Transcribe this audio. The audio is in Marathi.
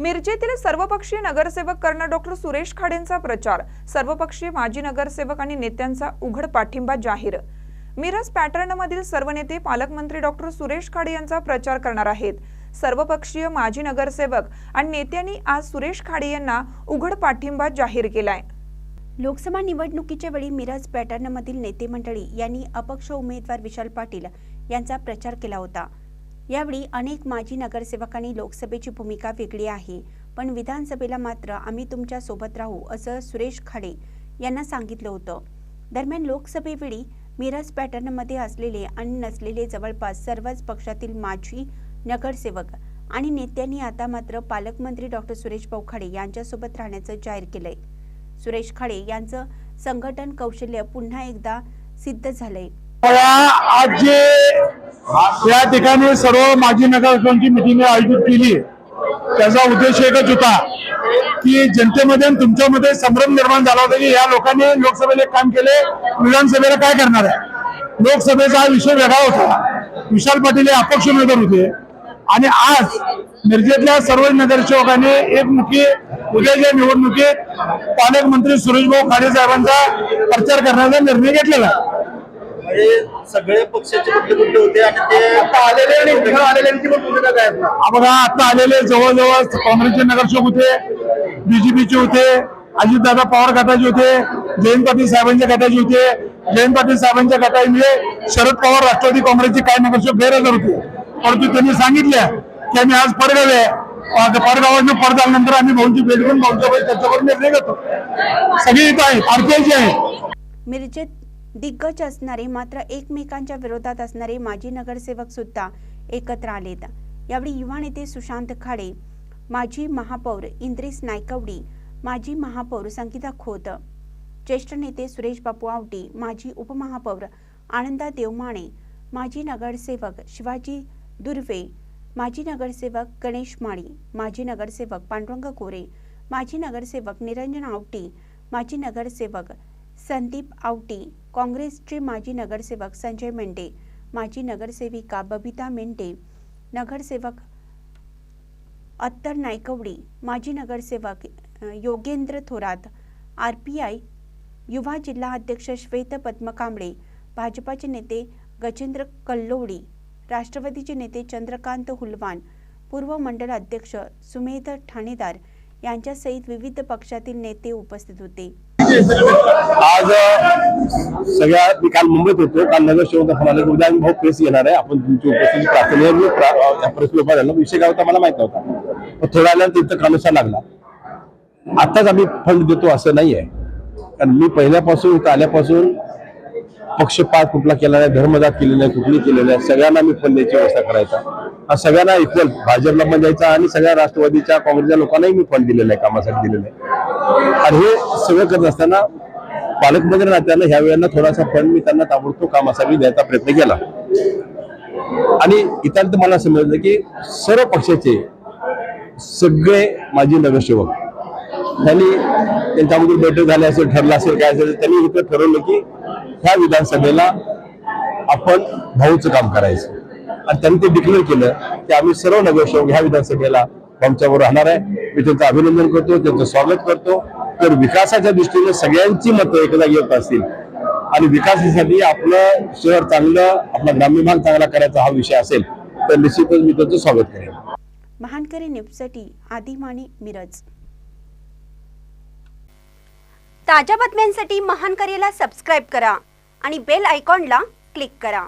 मिरजेतील सर्वपक्षीय नगरसेवक करणं डॉक्टर सुरेश खाडेंचा प्रचार. सर्वपक्षीय माजी नगरसेवक आणि नेत्यांचा उघड पाठिंबा जाहीर. मिरज पॅटर्नमधील सर्व नेते पालकमंत्री डॉक्टर सुरेश खाडे यांचा प्रचार करणार आहेत. सर्वपक्षीय माजी नगरसेवक आणि नेत्यांनी आज सुरेश खाडे यांना उघड पाठिंबा जाहीर केलाय. लोकसभा निवडणुकीच्या वेळी मिरज पॅटर्नमधील नेते मंडळी यांनी अपक्ष उमेदवार विशाल पाटील यांचा प्रचार केला होता. यावेळी अनेक माजी नगरसेवकांनी लोकसभेची भूमिका वेगळी आहे. पण विधानसभेला मात्र आम्ही तुमच्यासोबत राहू असं सुरेश खाडे यांना सांगितलं होतं. दरम्यान लोकसभेवेळी मिरज पॅटर्नमध्ये असलेले आणि नसलेले जवळपास सर्वच पक्षातील माजी नगरसेवक आणि नेत्यांनी आता मात्र पालकमंत्री डॉक्टर सुरेश भाऊ खाडे यांच्यासोबत राहण्याचं जाहीर केलंय. सुरेश खाडे यांचं संघटन कौशल्य पुन्हा एकदा सिद्ध झालंय. मला आज जे या ठिकाणी सर्व माजी नगरसेवकांची मिटिंग आयोजित केली. त्याचा उद्देश एकच होता की जनतेमध्ये आणि तुमच्यामध्ये संभ्रम निर्माण झाला होता की या लोकांनी लोकसभेला एक काम केले विधानसभेला काय करणार आहे? लोकसभेचा हा विषय वेगळा होता. विशाल पाटील हे अपक्ष उमेदवार होते. आणि आज मिरजेतल्या सर्व नगरसेवकांनी एकमुखी उद्याच्या निवडणुकीत पालकमंत्री सुरेशभाऊ खाडे साहेबांचा प्रचार करण्याचा निर्णय घेतलेला आहे. सगळे पक्षाचे कुठले कुठले होते आणि ते आता आलेले आणि इकडे आलेल्यांची पण भूमिका काय असणार हा बघा आता आलेले जवळजवळ काँग्रेसचे नगरसेवक होते बीजेपीचे होते अजितदादा पवार गटाचे होते जयंत पाटील साहेबांच्या गटाचे होते. जयंत पाटील साहेबांच्या गटामुळे शरद पवार राष्ट्रवादी काँग्रेसचे काही नगरसेवक गैरहजर होते. परंतु त्यांनी सांगितलं की आम्ही आज परगाव आहे. आता परगावातून परत आल्यानंतर आम्ही भाऊंची भेट घेऊन भाऊंच्या वेळी त्याच्यावर निर्णय घेतो. सगळी इथं आहेत आरपीआयची आहे मिरजेत दिग्गज असणारे मात्र एकमेकांच्या विरोधात असणारे माजी नगरसेवक सुद्धा एकत्र आलेत. यावेळी युवा नेते सुशांत खाडे माजी महापौर इंद्रिस नायकवडी माजी महापौर संगीता खोत ज्येष्ठ नेते सुरेश बापू आवटी माजी उपमहापौर आनंदा देवमाणे माजी नगरसेवक शिवाजी दुर्वे माजी नगरसेवक गणेश माळी माजी नगरसेवक पांडुरंग कोरे माजी नगरसेवक निरंजन आवटी माजी नगरसेवक संदीप आवटी काँग्रेसचे माजी नगरसेवक संजय मेंढे माजी नगरसेविका बबिता मेंढे नगरसेवक अत्तर नायकवडी माजी नगरसेवक Yogendra Thorat R P I युवा जिल्हा अध्यक्ष श्वेत पद्म कांबळे भाजपाचे नेते गजेंद्र कल्लोडी राष्ट्रवादीचे नेते चंद्रकांत हुलवान पूर्व मंडळ अध्यक्ष सुमेध ठाणेदार यांच्यासहित विविध पक्षातील नेते उपस्थित होते. आज सगळ्या मी काल मुंबईत होतो. काल नगरसेवक म्हणाले उद्या आम्ही भाऊ प्रेस येणार आहे. आपण तुमची उपस्थिती प्रार्थना प्रेस लोक झाला विषय काय होता मला माहीत नव्हता. पण थोड्या वेळानंतर तिथं कानुसा लागला. आताच आम्ही फंड देतो असं नाही आहे कारण मी पहिल्यापासून इथं आल्यापासून पक्षपात कुठला केला नाही धर्मदात केलेला नाही कुठली केले नाही. सगळ्यांना मी फंड द्यायची व्यवस्था करायचा. सगळ्यांना इक्वल भाजपला पण द्यायचा आणि सगळ्या राष्ट्रवादीच्या काँग्रेसच्या लोकांनाही मी फंड दिलेला आहे कामासाठी दिलेला आहे. आणि हे सगळं करत असताना पालकमंत्री नात्यानं ह्या वेळेला थोडासा फंड मी त्यांना ताबडतोब कामासाठी द्यायचा प्रयत्न केला. आणि इथं मला समजलं की सर्व पक्षाचे सगळे माजी नगरसेवक त्यांनी त्यांच्यामध्ये बैठक झाली असेल ठरलं असेल काय असेल त्यांनी इथं ठरवलं की ह्या विधानसभेला आपण भाऊचं काम करायचं. आणि त्यांनी ते डिक्लेअर केलं की आम्ही सर्व नगरसेवक ह्या विधानसभेला आमच्यावर राहणार आहे. मी त्यांचं अभिनंदन करतो त्यांचं स्वागत करतो. तर विकासाच्या दृष्टीने सगळ्यांची मतं एकदा येत असतील. आणि विकासासाठी आपलं शहर चांगलं आपला ग्रामीण भाग चांगला करायचा हा विषय असेल तर निश्चितच मी त्यांचं स्वागत करेन. महानकरी न्यूजसाठी आदिमाने मिरज. ताज्या बातम्यांसाठी महानकरीला सबस्क्राईब करा आणि बेल आयकॉनला क्लिक करा.